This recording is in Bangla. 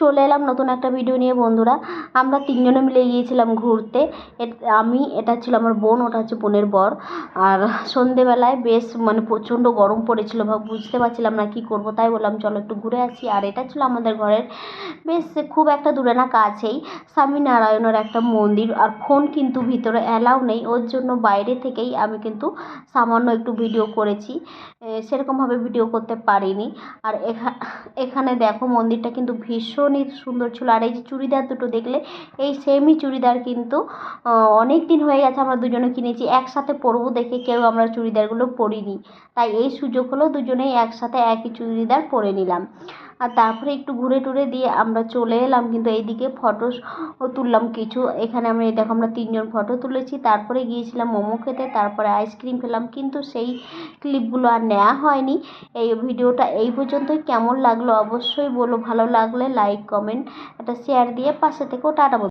চলে এলাম নতুন একটা ভিডিও নিয়ে, বন্ধুরা। আমরা তিনজনে মিলে গিয়েছিলাম ঘুরতে। আমি, এটা ছিল আমার বোন, ওটা হচ্ছে বোনের বর। আর সন্ধেবেলায় বেশ মানে প্রচণ্ড গরম পড়েছিল, ভাব বুঝতে পারছিলাম না কী করব, তাই বললাম, চলো একটু ঘুরে আসি। আর এটা ছিল আমাদের ঘরের বেশ খুব একটা দূরে না, কাছেই স্বামীনারায়ণের একটা মন্দির। আর ফোন কিন্তু ভিতরে অ্যালাউ নেই, ওর জন্য বাইরে থেকেই আমি কিন্তু সামান্য একটু ভিডিও করেছি। সেরকমভাবে ভিডিও করতে পারিনি। আর এখানে দেখো মন্দিরটা কিন্তু ভীষণই সুন্দর ছিল। আর এই যে চুড়িদার দুটো দেখলে, এই সেমই চুড়িদার কিন্তু অনেক দিন হয়ে গেছে আমরা দুজনে কিনেছি। একসাথে পরবো দেখে কেউ আমরা চুড়িদারগুলো পরিনি। তাই এই সুযোগ হলো দুজনেই একসাথে একই চুড়িদার পরে নিলাম। আর তারপরে একটু ঘুরে টুরে দিয়ে আমরা চলে এলাম। কিন্তু এইদিকে ফটো তুললাম কিছু। এখানে আমরা দেখো আমরা তিনজন ফটো তুলেছি। তারপরে গিয়েছিলাম মোমো খেতে, তারপরে আইসক্রিম খেলাম। কিন্তু সেই ক্লিপগুলো আর নেওয়া হয়নি। এই ভিডিওটা এই পর্যন্তই। কেমন লাগল অবশ্যই বলো। ভালো লাগলে লাইক কমেন্ট একটা শেয়ার দিয়ে পাশে থেকেও টাটা